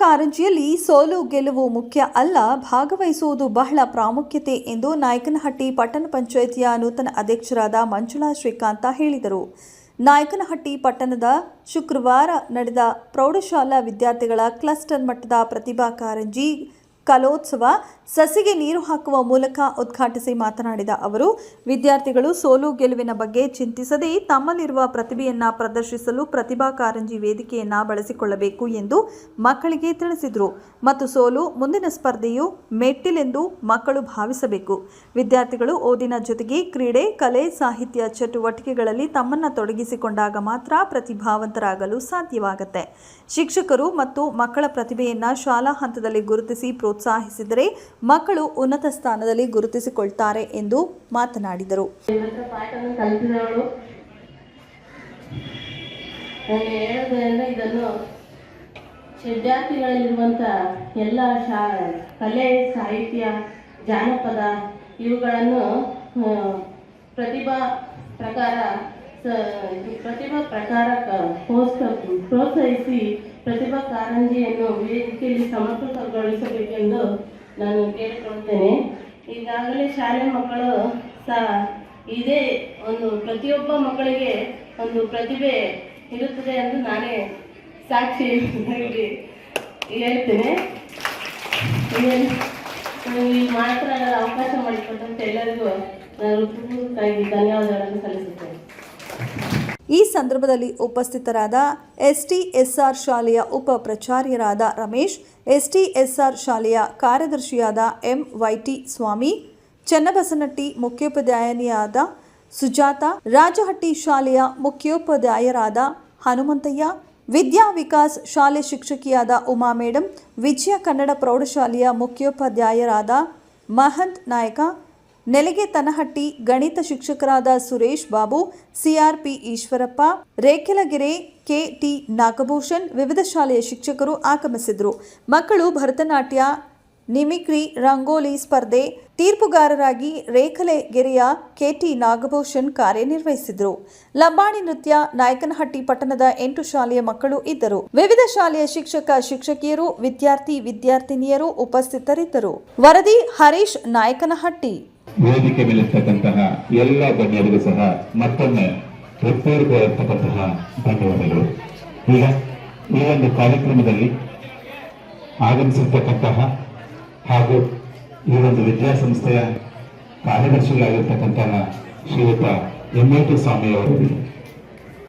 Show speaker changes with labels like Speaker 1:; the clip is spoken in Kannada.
Speaker 1: ಕಾರಂಜಿಯಲ್ಲಿ ಸೋಲು ಗೆಲುವು ಮುಖ್ಯ ಅಲ್ಲ, ಭಾಗವಹಿಸುವುದು ಬಹಳ ಪ್ರಾಮುಖ್ಯತೆ ಎಂದು ನಾಯಕನಹಟ್ಟಿ ಪಟ್ಟಣ ಪಂಚಾಯಿತಿಯ ನೂತನ ಅಧ್ಯಕ್ಷರಾದ ಮಂಜುಳಾ ಶ್ರೀಕಾಂತ ಹೇಳಿದರು. ನಾಯಕನಹಟ್ಟಿ ಪಟ್ಟಣದ ಶುಕ್ರವಾರ ನಡೆದ ಪ್ರೌಢಶಾಲಾ ವಿದ್ಯಾರ್ಥಿಗಳ ಕ್ಲಸ್ಟರ್ ಮಟ್ಟದ ಪ್ರತಿಭಾ ಕಾರಂಜಿ ಕಲೋತ್ಸವ ಸಸಿಗೆ ನೀರು ಹಾಕುವ ಮೂಲಕ ಉದ್ಘಾಟಿಸಿ ಮಾತನಾಡಿದ ಅವರು, ವಿದ್ಯಾರ್ಥಿಗಳು ಸೋಲು ಗೆಲುವಿನ ಬಗ್ಗೆ ಚಿಂತಿಸದೆ ತಮ್ಮಲ್ಲಿರುವ ಪ್ರತಿಭೆಯನ್ನು ಪ್ರದರ್ಶಿಸಲು ಪ್ರತಿಭಾ ಕಾರಂಜಿ ವೇದಿಕೆಯನ್ನು ಬಳಸಿಕೊಳ್ಳಬೇಕು ಎಂದು ಮಕ್ಕಳಿಗೆ ತಿಳಿಸಿದರು. ಮತ್ತು ಸೋಲು ಮುಂದಿನ ಸ್ಪರ್ಧೆಯು ಮೆಟ್ಟಿಲೆಂದು ಮಕ್ಕಳು ಭಾವಿಸಬೇಕು. ವಿದ್ಯಾರ್ಥಿಗಳು ಓದಿನ ಜೊತೆಗೆ ಕ್ರೀಡೆ, ಕಲೆ, ಸಾಹಿತ್ಯ ಚಟುವಟಿಕೆಗಳಲ್ಲಿ ತಮ್ಮನ್ನ ತೊಡಗಿಸಿಕೊಂಡಾಗ ಮಾತ್ರ ಪ್ರತಿಭಾವಂತರಾಗಲು ಸಾಧ್ಯವಾಗುತ್ತೆ. ಶಿಕ್ಷಕರು ಮತ್ತು ಮಕ್ಕಳ ಪ್ರತಿಭೆಯನ್ನು ಶಾಲಾ ಹಂತದಲ್ಲಿ ಗುರುತಿಸಿ ಪ್ರೋತ್ಸಾಹಿಸಿದರೆ ಮಕ್ಕಳು ಉನ್ನತ ಸ್ಥಾನದಲ್ಲಿ ಗುರುತಿಸಿಕೊಳ್ತಾರೆ ಎಂದು ಮಾತನಾಡಿದರು.
Speaker 2: ವಿದ್ಯಾರ್ಥಿಗಳಲ್ಲಿರುವಂಥ ಎಲ್ಲ ಶಾ, ಕಲೆ, ಸಾಹಿತ್ಯ, ಜಾನಪದ ಇವುಗಳನ್ನು ಪ್ರತಿಭಾ ಪ್ರಕಾರ ಪ್ರತಿಭಾ ಪ್ರಕಾರ ಪ್ರೋತ್ಸ- ಪ್ರೋತ್ಸಾಹಿಸಿ ಪ್ರತಿಭಾ ಕಾರಂಜಿಯನ್ನು ವೇದಿಕೆಯಲ್ಲಿ ಸಮರ್ಪಕಗೊಳಿಸಬೇಕೆಂದು ನಾನು ಕೇಳಿಕೊಳ್ತೇನೆ ಈಗಾಗಲೇ ಶಾಲೆ ಮಕ್ಕಳು ಸಹ ಇದೇ ಒಂದು ಪ್ರತಿಯೊಬ್ಬ ಮಕ್ಕಳಿಗೆ ಒಂದು ಪ್ರತಿಭೆ ಇರುತ್ತದೆ ಎಂದು ನಾನೇ ಸಾಕ್ಷಿ ಹೇಳ್ತೇನೆ. ನನಗೆ ಮಾತನಾಡಲು ಅವಕಾಶ ಮಾಡಿಕೊಟ್ಟಂತೆ ಎಲ್ಲರಿಗೂ ನಾನು ಹೃತ್ಪೂರ್ವಕವಾಗಿ ಧನ್ಯವಾದಗಳನ್ನು ಸಲ್ಲಿಸುತ್ತೇನೆ.
Speaker 1: ಈ ಸಂದರ್ಭದಲ್ಲಿ ಉಪಸ್ಥಿತರಾದ ಎಸ್ ಟಿ ಎಸ್ ಆರ್ ಶಾಲೆಯ ಉಪ ಪ್ರಚಾರ್ಯರಾದ ರಮೇಶ್ ಆರ್ ಶಾಲೆಯ ಕಾರ್ಯದರ್ಶಿಯಾದ ಎಂ ವೈಟಿ ಸ್ವಾಮಿ, ಚನ್ನಬಸನಟ್ಟಿ ಮುಖ್ಯೋಪಾಧ್ಯಾಯನಿಯಾದ ಸುಜಾತ, ರಾಜಹಟ್ಟಿ ಶಾಲೆಯ ಮುಖ್ಯೋಪಾಧ್ಯಾಯರಾದ ಹನುಮಂತಯ್ಯ, ವಿದ್ಯಾ ವಿಕಾಸ್ ಶಾಲೆ ಶಿಕ್ಷಕಿಯಾದ ಉಮಾ ಮೇಡಂ, ವಿಜಯ ಕನ್ನಡ ಪ್ರೌಢಶಾಲೆಯ ಮುಖ್ಯೋಪಾಧ್ಯಾಯರಾದ ಮಹಂತ್ ನಾಯಕ ನೆಲಗೆ ತನಹಟ್ಟಿ ಗಣಿತ ಶಿಕ್ಷಕರಾದ ಸುರೇಶ್ ಬಾಬು ಸಿಆರ್ಪಿ ಈಶ್ವರಪ್ಪ, ರೇಖಲಗೆರೆ ಕೆಟಿ ನಾಗಭೂಷಣ್ ವಿವಿಧ ಶಾಲೆಯ ಶಿಕ್ಷಕರು ಆಗಮಿಸಿದರು ಮಕ್ಕಳು ಭರತನಾಟ್ಯ, ನಿಮಿಕ್ರಿ, ರಂಗೋಲಿ ಸ್ಪರ್ಧೆ, ತೀರ್ಪುಗಾರರಾಗಿ ರೇಖಲೆಗೆರೆಯ ಕೆಟಿ ನಾಗಭೂಷಣ್ ಕಾರ್ಯನಿರ್ವಹಿಸಿದರು. ಲಂಬಾಣಿ ನೃತ್ಯ, ನಾಯಕನಹಟ್ಟಿ ಪಟ್ಟಣದ ಎಂಟು ಶಾಲೆಯ ಮಕ್ಕಳು ಇದ್ದರು. ವಿವಿಧ ಶಾಲೆಯ ಶಿಕ್ಷಕ, ಶಿಕ್ಷಕಿಯರು, ವಿದ್ಯಾರ್ಥಿ, ವಿದ್ಯಾರ್ಥಿನಿಯರು ಉಪಸ್ಥಿತರಿದ್ದರು. ವರದಿ ಹರೀಶ್ ನಾಯಕನಹಟ್ಟಿ.
Speaker 3: ವೇದಿಕೆ ಮೇಲಿರ್ತಕ್ಕಂತಹ ಎಲ್ಲ ಗಣ್ಯರಿಗೂ ಸಹ ಮತ್ತೊಮ್ಮೆ ಹೃತ್ಪೂರ್ವಕವಾಗಿರ್ತಕ್ಕಂತಹ ಧನ್ಯವಾದಗಳು. ಈಗ ಈ ಒಂದು ಕಾರ್ಯಕ್ರಮದಲ್ಲಿ ಆಗಮಿಸಿರ್ತಕ್ಕಂತಹ ಹಾಗೂ ಈ ಒಂದು ವಿದ್ಯಾಸಂಸ್ಥೆಯ ಕಾರ್ಯದರ್ಶಿಗಳಾಗಿರ್ತಕ್ಕಂತಹ ಶ್ರೀಯುತ ಎಂ ಎ ಟಿ